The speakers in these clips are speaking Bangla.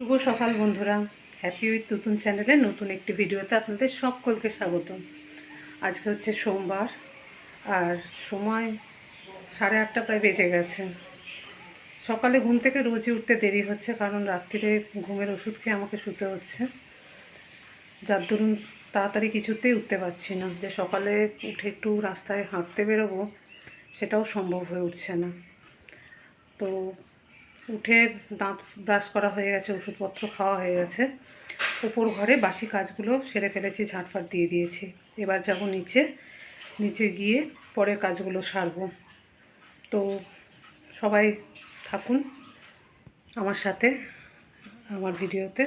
শুভ সকাল, বন্ধুরা। হ্যাপি উইথ নতুন চ্যানেলে নতুন একটি ভিডিওতে আপনাদের সকলকে স্বাগত। আজকে হচ্ছে সোমবার, আর সময় সাড়ে আটটা প্রায় বেজে গেছে। সকালে ঘুম থেকে রোজই উঠতে দেরি হচ্ছে, কারণ রাত্রিরে ঘুমের ওষুধ খেয়ে আমাকে শুতে হচ্ছে। যার দরুন তাড়াতাড়ি কিছুতেই উঠতে পারছি না। যে সকালে উঠে একটু রাস্তায় হাঁটতে বেরোবো, সেটাও সম্ভব হয়ে উঠছে না। তো উঠে দাঁত ব্রাশ করা হয়ে গেছে, ওষুধপত্র খাওয়া হয়ে গেছে। ওপর ঘরে বাসি কাজগুলো সেরে ফেলেছি, ঝাঁটফাট দিয়ে দিয়েছি। এবার যাব নিচে নিচে গিয়ে পরে কাজগুলো সারবো। তো সবাই থাকুন আমার সাথে, আমার ভিডিওতে।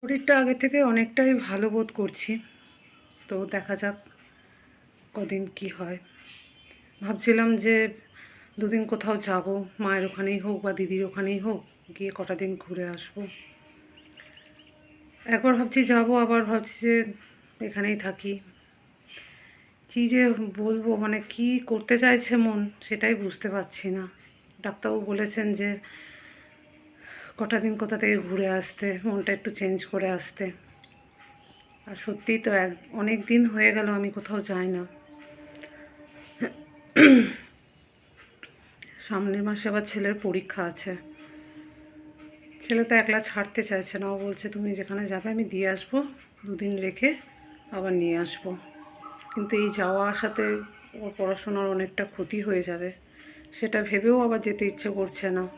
শরীরটা আগে থেকে অনেকটাই ভালো বোধ করছি। তো দেখা যাক কদিন কি হয়। ভাবছিলাম যে দুদিন কোথাও যাব, মায়ের ওখানেই হোক বা দিদির ওখানেই হোক, গিয়ে কটা দিন ঘুরে আসব। একবার ভাবছি যাব, আবার ভাবছি যে এখানেই থাকি। কী যে বলব মানে কি করতে চাইছে মন সেটাই বুঝতে পারছি না। ডাক্তারবাবু বলেছেন যে কটা দিন কোথা থেকে ঘুরে আসতে, মনটা একটু চেঞ্জ করে আসতে। আর সত্যিই তো এক, অনেক দিন হয়ে গেল, আমি কোথাও যাই না। সামনের মাসে আবার ছেলের পরীক্ষা আছে। ছেলে তো একলা ছাড়তে চাইছে না। ও বলছে, তুমি যেখানে যাবে আমি দিয়ে আসব। দুদিন রেখে আবার নিয়ে আসব। কিন্তু এই যাওয়া আসাতে ওর পড়াশোনার অনেকটা ক্ষতি হয়ে যাবে। সেটা ভেবেও আবার যেতে ইচ্ছে করছে না।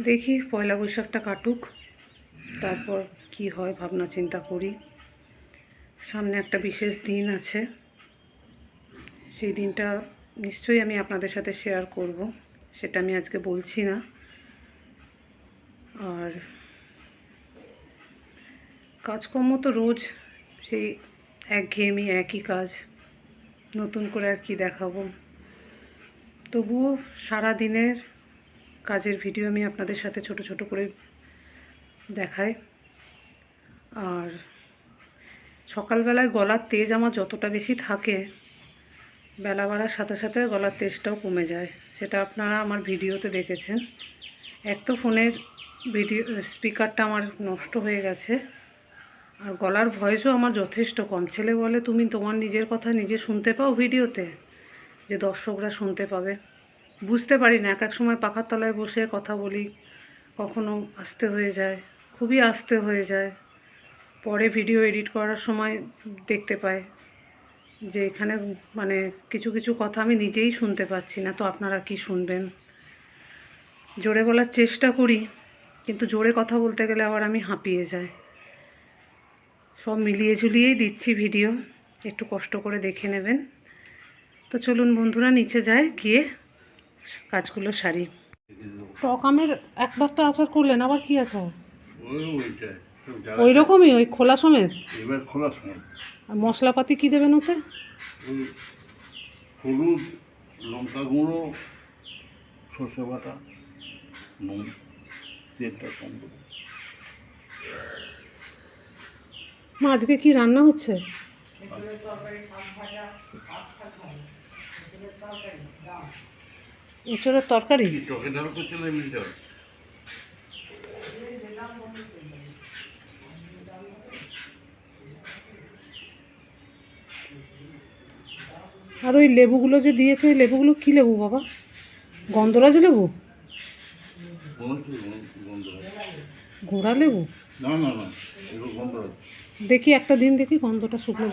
দেখি, পয়লা বৈশাখটা কাটুক, তারপর কি হয় ভাবনা চিন্তা করি। সামনে একটা বিশেষ দিন আছে। সেই দিনটা নিশ্চয়ই আমি আপনাদের সাথে শেয়ার করব। সেটা আমি আজকে বলছি না। আর কাজকর্ম তো রোজ সেই একঘেয়েমি, একই কাজ। নতুন করে আর কি দেখাবো? তবুও সারা দিনের কাজের ভিডিও আমি আপনাদের সাথে ছোট ছোট করে দেখাই। আর সকালবেলায় গলার তেজ আমার যতটা বেশি থাকে বেলা বাড়ার সাথে সাথে গলার তেজটাও কমে যায়। সেটা আপনারা আমার ভিডিওতে দেখেছেন। এক তো ফোনের ভিডিও, স্পিকারটা আমার নষ্ট হয়ে গেছে। আর গলার ভয়েসও আমার যথেষ্ট কম। ছেলে বলে, তুমি তোমার নিজের কথা নিজে শুনতে পাও ভিডিওতে? যে দর্শকরা শুনতে পাবে। বুঝতে পারি না, এক এক সময় পাখার তলায় বসে কথা বলি, কখনো আস্তে হয়ে যায়, খুবই আস্তে হয়ে যায়। পরে ভিডিও এডিট করার সময় দেখতে পাই যে এখানে মানে কিছু কিছু কথা আমি নিজেই শুনতে পাচ্ছি না তো আপনারা কি শুনবেন? জোরে বলার চেষ্টা করি কিন্তু জোরে কথা বলতে গেলে আবার আমি হাঁপিয়ে যাই। সব মিলিয়ে ঝুলিয়েই দিচ্ছি ভিডিও একটু কষ্ট করে দেখে নেবেন। তো চলুন বন্ধুরা নিচে যায় গিয়ে কাজগুলো সারি। টক আমের একবার তো আচার করলেন আবার কি আচার? ওই রকমই ওই খোলা সমেত? এবার খোলা সময় আর মশলাপাতি কী দেবেন ওতে? হলুদ লঙ্কা গুঁড়ো সর্ষে বাটা নুন তেলটা কম দেবো। মা আজকে কি রান্না হচ্ছে? এঁচড়ের তরকারি কি ডাল করছে না আর ওই লেবুগুলো যে দিয়েছে ওই লেবুগুলো কী লেবু বাবা? গন্ধরাজ লেবু। ঘোড়া লেবু? দেখি একটা দিন দেখি গন্ধটা শুকনো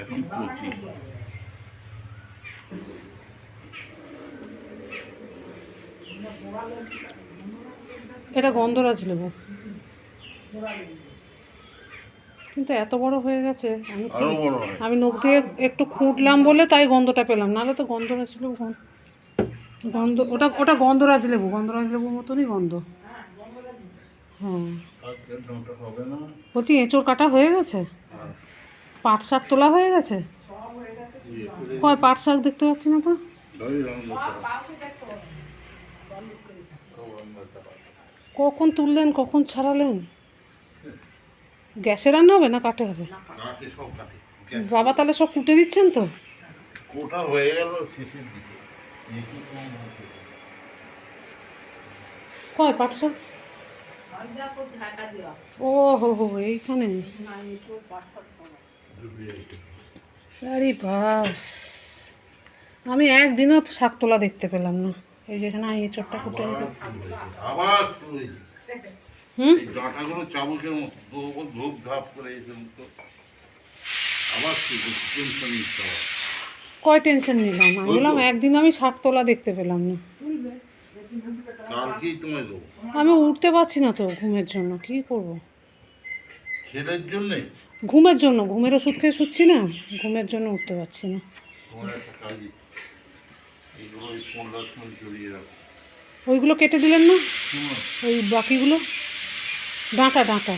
এখন কচি। এটা গন্ধরাজ লেবু। কিন্তু এত বড় হয়ে গেছে আমি আরও বড় আমি নখ দিয়ে একটু খুঁটলাম বলে তাই গন্ধটা পেলাম নাহলে তো গন্ধরাজ লেবু গন- গন্ধ ওটা ওটা গন্ধরাজ লেবু গন্ধরাজ লেবুর মতনই গন্ধ। হ্যাঁ। বলছি এঁচড় কাটা হয়ে গেছে? পাট শাক তোলা হয়ে গেছে? কয় পাট শাক দেখতে পাচ্ছি না তো। কখন তুললেন কখন ছাড়ালেন? গ্যাসে রান্না হবে না কাটে হবে? বাবা তাহলে সব কুটে দিচ্ছেন তো? হয়ে গেল শেষের দিকে। কয় ও হো হো এইখানে? আরে বাস। আমি একদিনও শাক তোলা দেখতে পেলাম না। এই যেখানে এই চটটা কুটে আবার হুম? ডাঁটাগুলো চাবুকের মতো ধোপ ধোপ ধাপ করে এই সমস্ত আবার টেনশন নিতে হবে। কয় টেনশন নিলাম? আমি বললাম একদিন আমি শাক তোলা দেখতে পেলাম না। আমি উঠতে পারছি না তো ঘুমের জন্য কি করব? জন্যে? ঘুমের জন্য ঘুমের ওষুধ খেয়ে শুচ্ছি না ঘুমের জন্য উঠতে পারছি না। ওইগুলো কেটে দিলেন না? ওই বাকিগুলো? ডাঁটা ডাঁটা।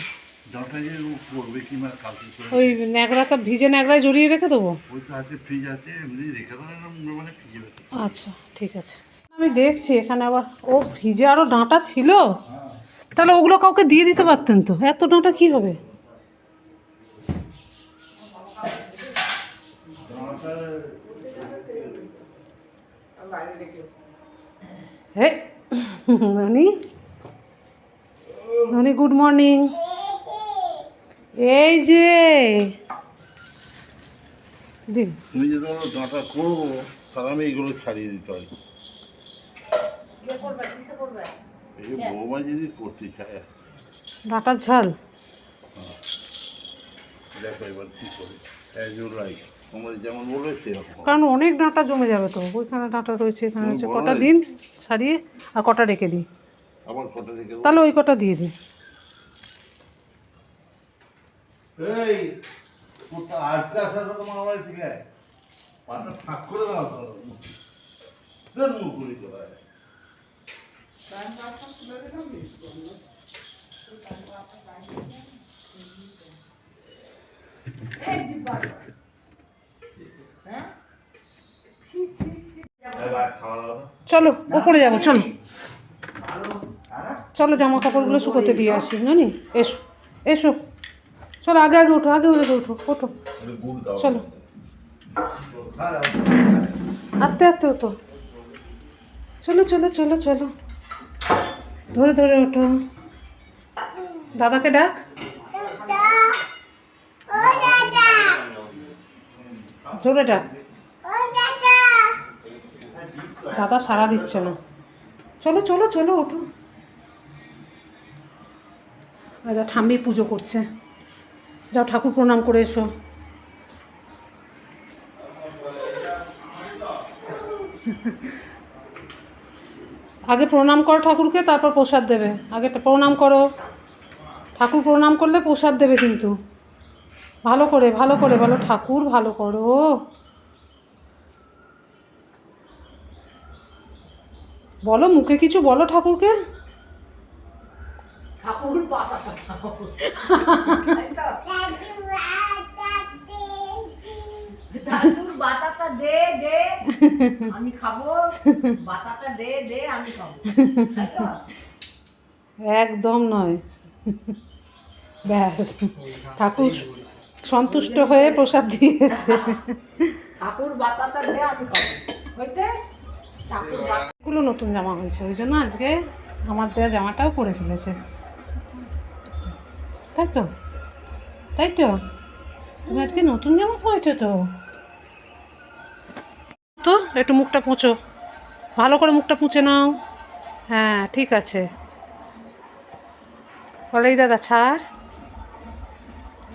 ডাঁটা যে ও করবে কি না কালকে করে ওই ন্যাকড়াটা ভিজে ন্যাকড়ায় জড়িয়ে রেখে দেবো? ওই তো আছে ফ্রিজ আছে এমনি রেখে দেবে মানে আচ্ছা ঠিক আছে। আমি দেখছি এখানে আবার ও ভিজে আরও ডাঁটা ছিল। তাহলে ওগুলো কাউকে দিয়ে দিতে পারতেন তো? এত ডাঁটা কি হবে? হে ননি ননি গুড মর্নিং এই যে। দিন তুমি বলো ডাঁটা করব তাহলে আমি এইগুলো ছাড়িয়ে দিতে হয়। এই বৌমা যদি করতে চায়। ডাঁটার ঝাল। দেখো এবার কী করে। অ্যাজ ইউ লাইক তোমরা যেমন বলবে সেরকম। কারণ অনেক ডাঁটা জমে যাবে তো। ওইখানে ডাঁটা রয়েছে এখানে রয়েছে। কটা দিন ছাড়িয়ে আর কটা রেখে দিই। আবার কটা রেখে দেবো? তাহলে ওই কটা দিয়ে দিই এই কোথা আজকে আসার কথা তোমার বাড়ি থেকে? পাটা ফাঁক করে দাও তো। চলো ওপরে যাব চলো। চলো জামা কাপড়গুলো শুকোতে দিয়ে আসি নানি এসো এসো। চলো, আগে আগে ওঠো, আগে আগে ওঠো ওঠো। চলো। আস্তে আস্তে ওঠো। চলো চলো চলো চলো। ধরে ধরে ওঠো। দাদাকে ডাক। জোরে ডাক। দাদা সারা দিচ্ছে না। চলো চলো চলো, ওঠো। দাদা ঠাম্মি পুজো করছে। যাও ঠাকুর প্রণাম করে এসো। আগে প্রণাম করো ঠাকুরকে, তারপর প্রসাদ দেবে। আগে প্রণাম করো। ঠাকুর প্রণাম করলে প্রসাদ দেবে কিন্তু। ভালো করে ভালো করে বলো, ঠাকুর ভালো করো। বলো মুখে কিছু বলো ঠাকুরকে। ঠাকুর বাতাটা দে দে। আমি খাব। বাতাটা দে দে আমি খাব। একদম নয়। ব্যাস। ঠাকুর সন্তুষ্ট হয়ে প্রসাদ দিয়েছে। ঠাকুর বাতাটা দে আমি খাব। হইতে? এগুলো নতুন জামা হয়েছে ওই জন্য আজকে আমার দেওয়া জামাটাও পরে ফেলেছে। তাই তো? তাই তো? তুমি আজকে নতুন জামা পরেছো তো? তো একটু মুখটা পুঁছো ভালো করে মুখটা পুঁছে নাও। হ্যাঁ ঠিক আছে। বলে দাদা ছাড়।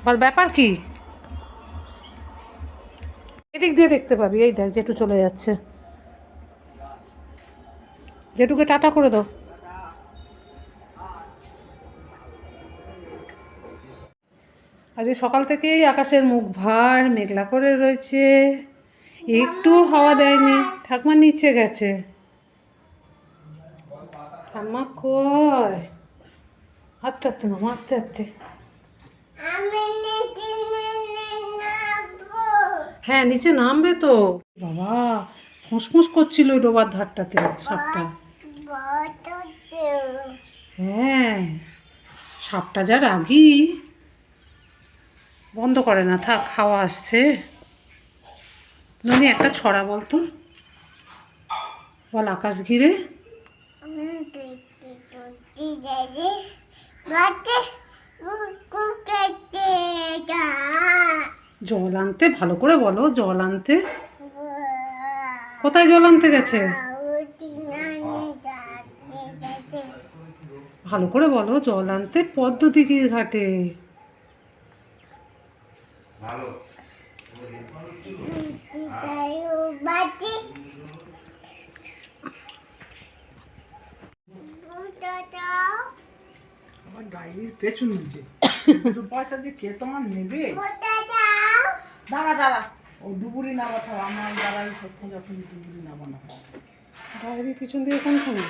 বল ব্যাপার কি? এদিক দিয়ে দেখতে পাবি। এই দেখ জেঠু চলে যাচ্ছে। জেঠুকে টাটা করে দাও। আজকে সকাল থেকেই আকাশের মুখ ভার মেঘলা করে রয়েছে। একটু হাওয়া দেয়নি ঠাকুমা নিচে গেছে। ঠাম্মা কয় আত্তে আত্তে মামা আত্তে আত্তে হ্যাঁ নিচে নামবে তো। বাবা ফুসফুস করছিল ওই ডোবার ধারটাতে সাপটা। হ্যাঁ সাপটা যা রাগি। বন্ধ করে না থাক হাওয়া আসছে। ননি একটা ছড়া বলতো বল আকাশ ঘিরে। জল আনতে ভালো করে বলো জল আনতে। কোথায় জল আনতে গেছে? ভালো করে বলো জল আনতে পদ্মদিঘির ঘাটে? ভালো। আমার পেছন দিকে। পয়সা দিয়ে কে তোমার নেবে? দাঁড়া দাঁড়া। ও ডুবুরি আমার দাঁড়াই ডায়েরি পিছন দিয়ে কোনখানে?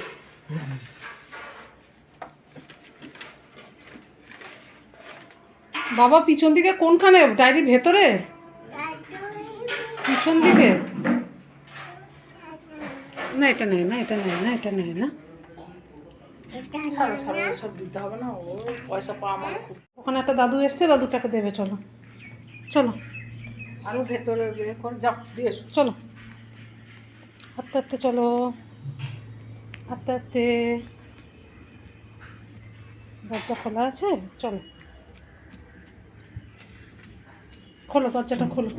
বাবা পিছন দিকে কোনখানে? ডায়েরি ভেতরে? পিছন দিকে? না এটা নেয় না এটা নেয় না এটা নেয় না। ছাড়ো ছাড়ো সব দিতে হবে না ও পয়সা পাওয়া মানে ওখানে একটা দাদু এসছে দাদুটাকে দেবে চলো। চলো। আরও ভেতরে যাও দিয়ে চলো। আস্তে আস্তে চলো। আস্তে আস্তে। দরজা খোলা আছে? চলো। খোলো, দরজাটা খোলো।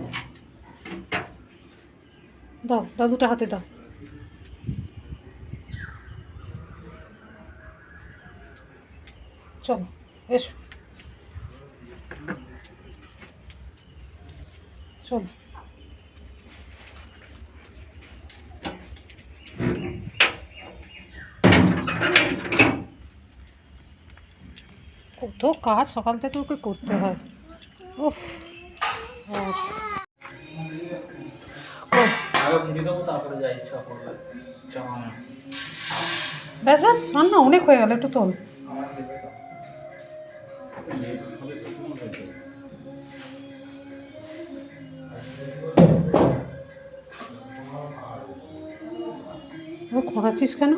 দাও দাও দাদুটা হাতে দাও। চলো, এসো। চলো। কত কাজ সকাল থেকে ওকে করতে হয়। উফ। ব্যাস ব্যাস রান্না অনেক হয়ে গেল একটু তোল। খোঁড়াচ্ছিস কেন?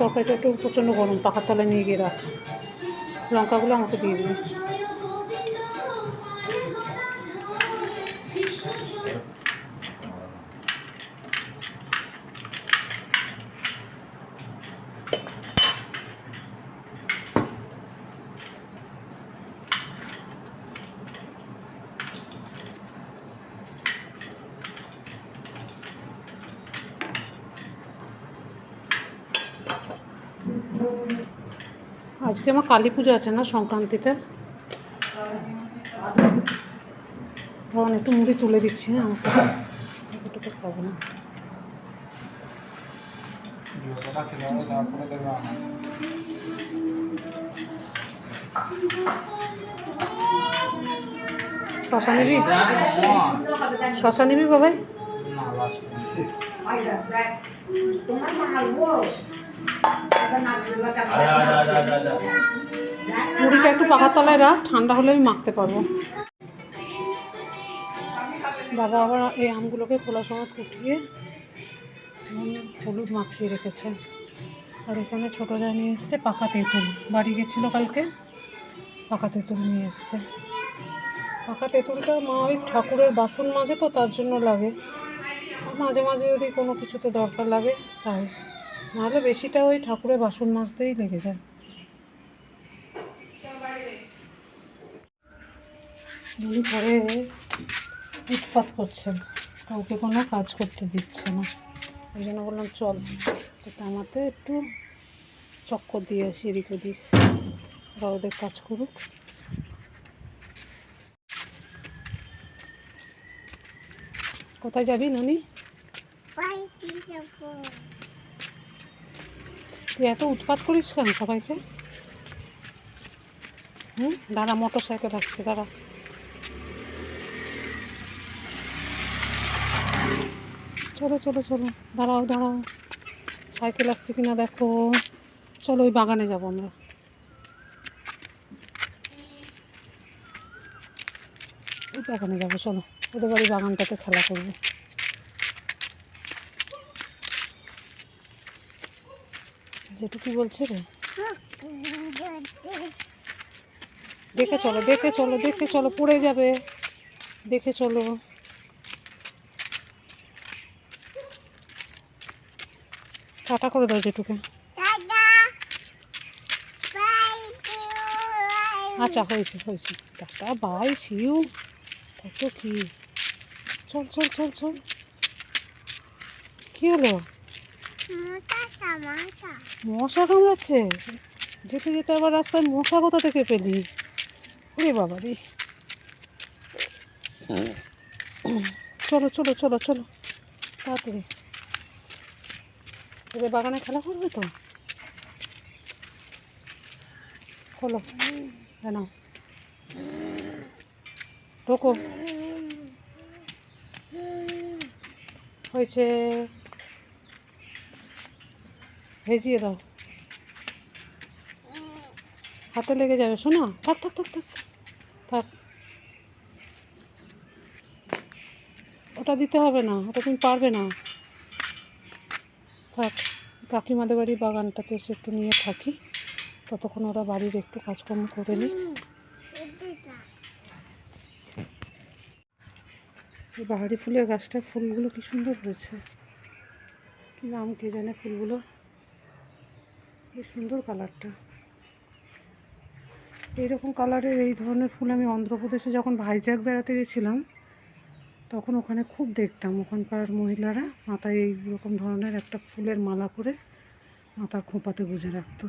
তরকারিটা একটু প্রচণ্ড গরম পাখার তলায় নিয়ে গিয়ে রাখ। লঙ্কাগুলো আমাকে দিয়ে দিবি আজকে আমার কালী পুজো আছে না সংক্রান্তিতে? তখন একটু মুড়ি তুলে দিচ্ছি হ্যাঁ আমাকে। খাব না। শশা নিবি? শশা নিবি বাবাই? মুড়িটা একটু পাখার তলায় রাখ, ঠান্ডা হলে আমি মাখতে পারব। বাবা আবার এই আমগুলোকে খোলার সময় কুটিয়ে হলুদ মাখিয়ে রেখেছে। আর এখানে ছোটো যা নিয়ে এসছে পাকা তেঁতুল। বাড়ি গেছিল কালকে, পাকা তেঁতুল নিয়ে এসছে। পাকা তেঁতুলটা মা ওই ঠাকুরের বাসন মাজে তো, তার জন্য লাগে। মাঝে মাঝে যদি কোনো কিছুতে দরকার লাগে, তাই। নাহলে বেশিটা ওই ঠাকুরের বাসন মাজতেই লেগে যায়। উনি পরে উৎপাত করছেন, কাউকে কোনো কাজ করতে দিচ্ছে না। ওই জন্য বললাম, চল তো তামাতে একটু চক্কর দিয়ে আসি এদিক ওদিক। ওরা ওদের কাজ করুক। কোথায় যাবি, ননি? তুই এত উৎপাত করিস কেন সবাইকে? হুম? দাঁড়া মোটর সাইকেল আসছে, দাঁড়া। চলো চলো চলো। দাঁড়াও দাঁড়াও। সাইকেল আসছে কিনা দেখো। চলো, ওই বাগানে যাব আমরা। ওই বাগানে যাব, চলো। ওদের বাড়ি বাগানটাতে খেলা করব। কি বলছে রে। দেখে চলো দেখে চলো দেখে চলো, পড়ে যাবে। দেখে চলো। টাটা করে দাও জেঠুকে আচ্ছা হয়েছে হয়েছে। টাটা, বাই সিউ কত কি। চল চল চল চল। কি হলো? মশা কামড়াচ্ছে? যেতে যেতে আবার রাস্তায় মশা কোথা থেকে পেলি? ওরে বাবা রে। চলো চলো চলো চলো। তাড়াতাড়ি। বাগানে খেলা করবে তো? খোলো। কেন ঢোকো। হয়েছে। ভেজিয়ে দাও। হাতে লেগে যাবে শোনো। থাক থাক থাক থাক থাক। ওটা দিতে হবে না ওটা তুমি পারবে না। থাক কাকিমাদের বাড়ি বাগানটাতে এসে একটু নিয়ে থাকি। ততক্ষণ ওরা বাড়ির একটু কাজকর্ম করে নিক। বাহারি ফুলের গাছটা ফুলগুলো কি সুন্দর হয়েছে। কি নাম কে জানে ফুলগুলো? বেশ সুন্দর কালারটা। এইরকম কালারের এই ধরনের ফুল আমি অন্ধ্রপ্রদেশে যখন ভাইজ্যাক বেড়াতে গেছিলাম, তখন ওখানে খুব দেখতাম ওখানকার মহিলারা মাথায় এই রকম ধরনের একটা ফুলের মালা করে মাথার খোঁপাতে গুঁজে রাখতো।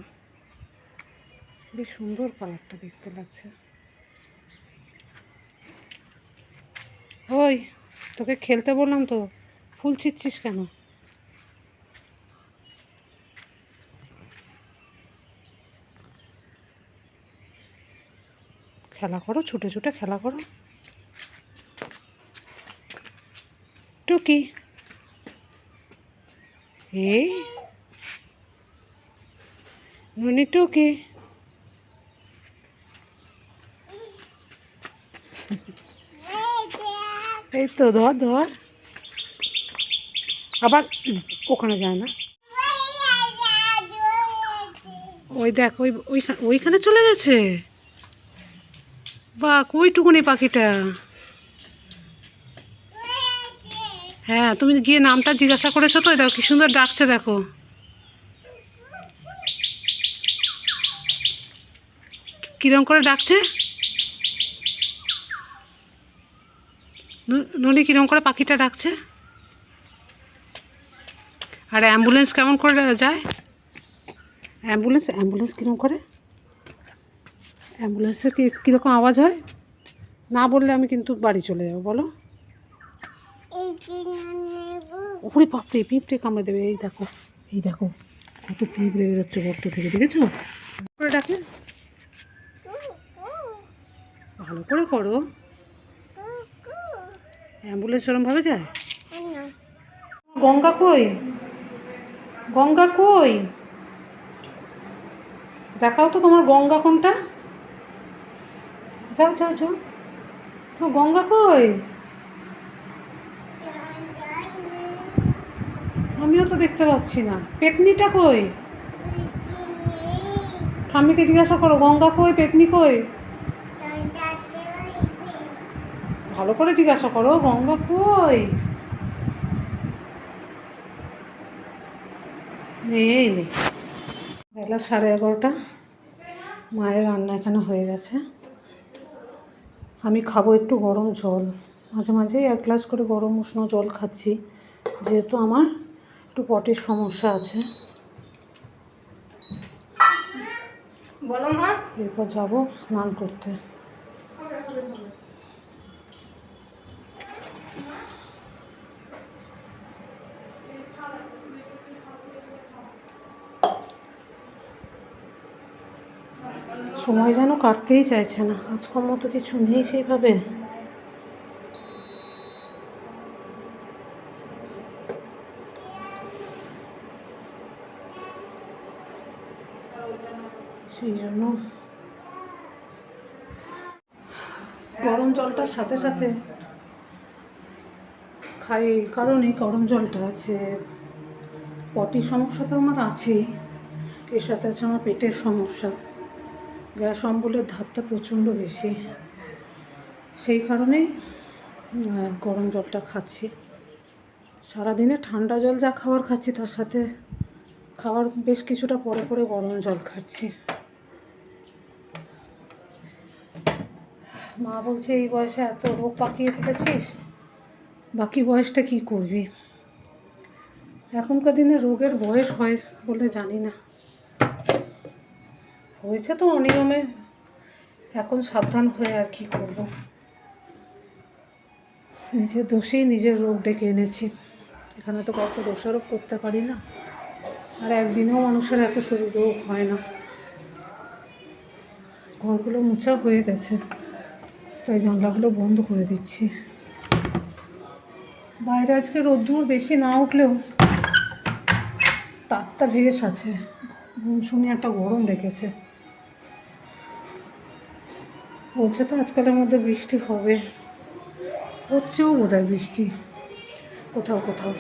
বেশ সুন্দর কালারটা দেখতে লাগছে। ওই, তোকে খেলতে বললাম তো, ফুল ছিটছিস কেন? খেলা করো, ছুটে ছুটে খেলা করো। টুকি। এই। ননি টুকি। এই তো, ধর ধর। আবার ওখানে যায় না। ওই দেখ, ওই ওইখানে ওইখানে চলে গেছে? বা কইটুকুনি পাখিটা। হ্যাঁ তুমি গিয়ে নামটা জিজ্ঞাসা করেছ তো, দেখো কি সুন্দর ডাকছে, দেখো। কিরম করে ডাকছে? ননি, কিরম করে পাখিটা ডাকছে? আর অ্যাম্বুলেন্স কেমন করে যায়? অ্যাম্বুলেন্স অ্যাম্বুলেন্স কিরম করে? অ্যাম্বুলেন্সের কি কীরকম আওয়াজ হয়? না বললে আমি কিন্তু বাড়ি চলে যাব বলো। ওপরে বাপরে পিঁপড়ে কামড়ে দেবে এই দেখো এই দেখো কত পিঁপড়ে বেরোচ্ছে গর্ত থেকে দেখেছ? করে ডাকে। ভালো করে করো। অ্যাম্বুলেন্স ওরমভাবে যায়? গঙ্গা কই? গঙ্গা কই? দেখাও তো তোমার গঙ্গা কোনটা। যাও যাও যাও। তোমার গঙ্গা কই? আমিও তো দেখতে পাচ্ছি না। পেতনিটা কই? ঠাম্মিকে জিজ্ঞাসা করো, গঙ্গা কই, পেতনি কই? ভালো করে জিজ্ঞাসা করো, গঙ্গা কই? এই বেলা সাড়ে এগারোটা। মায়ের রান্না এখানে হয়ে গেছে। আমি খাব একটু গরম জল। মাঝে মাঝে এক গ্লাস করে গরম উষ্ণ জল খাচ্ছি। যেহেতু আমার একটু পটের সমস্যা আছে। বলো মা। এরপর যাব স্নান করতে। সময় যেন কাটতেই চাইছে না। আজকাল মতো কিছু নেই সেইভাবে। সেই জন্য গরম জলটার সাথে সাথে খাই, এই কারণে গরম জলটা আছে। পটির সমস্যা তো আমার আছেই, এর সাথে আছে আমার পেটের সমস্যা। গ্যাস অম্বলের ধারটা প্রচণ্ড বেশি। সেই কারণেই গরম জলটা খাচ্ছি। সারাদিনে ঠান্ডা জল যা খাবার খাচ্ছি, তার সাথে খাওয়ার বেশ কিছুটা পরে পরে গরম জল খাচ্ছি। মা বলছে, এই বয়সে এত রোগ পাকিয়ে ফেলেছিস? বাকি বয়সটা কি করবি? এখনকার দিনে রোগের বয়স হয় বলে জানি না। হয়েছে তো অনিয়মে। এখন সাবধান হয়ে আর কি করব। নিজের দোষেই নিজের রোগ ডেকে এনেছি। এখানে তো কাউকে দোষারোপ করতে পারি না। আর একদিনেও মানুষের এত শরীর রোগ হয় না। ঘরগুলো মোছা হয়ে গেছে। তাই জানলাগুলো বন্ধ করে দিচ্ছি। বাইরে আজকে রোদ্দুর বেশি না উঠলেও তারটা ভেস আছে। ঘুম শুনে একটা গরম রেখেছে। বলছে তো আজকালের মধ্যে বৃষ্টি হবে। হচ্ছেও বোধ বৃষ্টি। কোথাও কোথাও।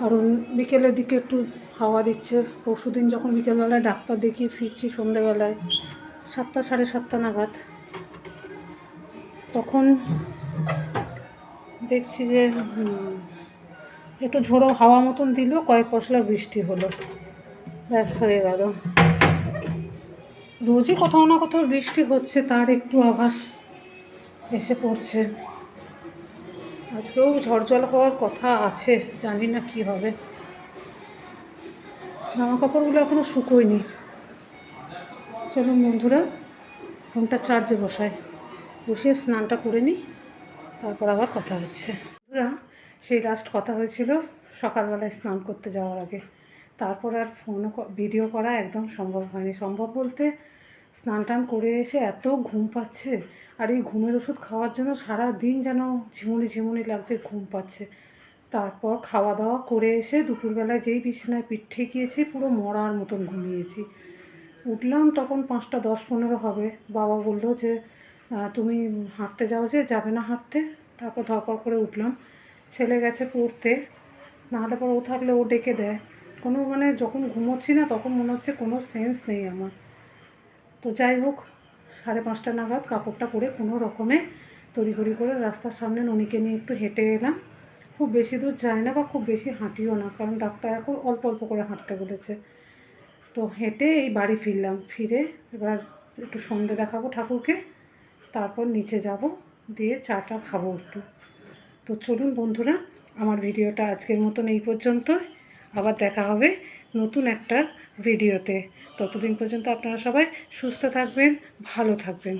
কারণ বিকেলের দিকে একটু হাওয়া দিচ্ছে। পরশু দিন যখন বিকেলবেলায় ডাক্তার দেখিয়ে ফিরছি সন্ধেবেলায়, সাতটা, সাড়ে সাতটা নাগাদ, তখন দেখছি যে একটু ঝোড়ো হাওয়া মতন দিল কয়েক পশলা বৃষ্টি হলো। ব্যাস, হয়ে গেল। রোজই কোথাও না কোথাও বৃষ্টি হচ্ছে, তার একটু আভাস এসে পড়ছে। আজকেও ঝড় জল হওয়ার কথা আছে, জানি না কি হবে। জামা কাপড়গুলো এখনও শুকোয়নি। চলুন বন্ধুরা ফোনটা চার্জে বসায় বসিয়ে স্নানটা করে নিই, তারপর আবার কথা হচ্ছে। বন্ধুরা, সেই লাস্ট কথা হয়েছিল সকালবেলায় স্নান করতে যাওয়ার আগে। তারপর আর ফোনও ভিডিও করা একদম সম্ভব হয়নি। সম্ভব বলতে স্নান টান করে এসে এত ঘুম পাচ্ছে। আর এই ঘুমের ওষুধ খাওয়ার জন্য সারা দিন যেন ঝিমুনি ঝিমুনি লাগছে, ঘুম পাচ্ছে। তারপর খাওয়া দাওয়া করে এসে দুপুরবেলায় যেই বিছানায় পিঠ ঠেকিয়েছি, পুরো মরার মতন ঘুমিয়েছি। উঠলাম তখন পাঁচটা দশ পনেরো হবে। বাবা বলল যে তুমি হাঁটতে যাও যে, যাবে না হাঁটতে? তারপর ধরপড় করে উঠলাম। ছেলে গেছে পড়তে। নাহলে পর ও থাকলে ও ডেকে দেয়। কোনো মানে যখন ঘুমোচ্ছি না, তখন মনে হচ্ছে কোনো সেন্স নেই আমার। তো যাই হোক, সাড়ে পাঁচটা নাগাদ কাপড়টা পরে কোনো রকমে তড়িঘড়ি করে রাস্তার সামনে ননিকে নিয়ে একটু হেঁটে এলাম। খুব বেশি দূর যায় না বা খুব বেশি হাঁটিও না, কারণ ডাক্তার এখন অল্প অল্প করে হাঁটতে বলেছে। তো হেঁটে এই বাড়ি ফিরলাম। ফিরে এবার একটু সন্ধে দেখাবো ঠাকুরকে, তারপর নিচে যাব, দিয়ে চাটা খাব একটু। তো চলুন বন্ধুরা, আমার ভিডিওটা আজকের মতন এই পর্যন্ত আবার দেখা হবে নতুন একটা ভিডিওতে। ততদিন পর্যন্ত আপনারা সবাই সুস্থ থাকবেন ভালো থাকবেন।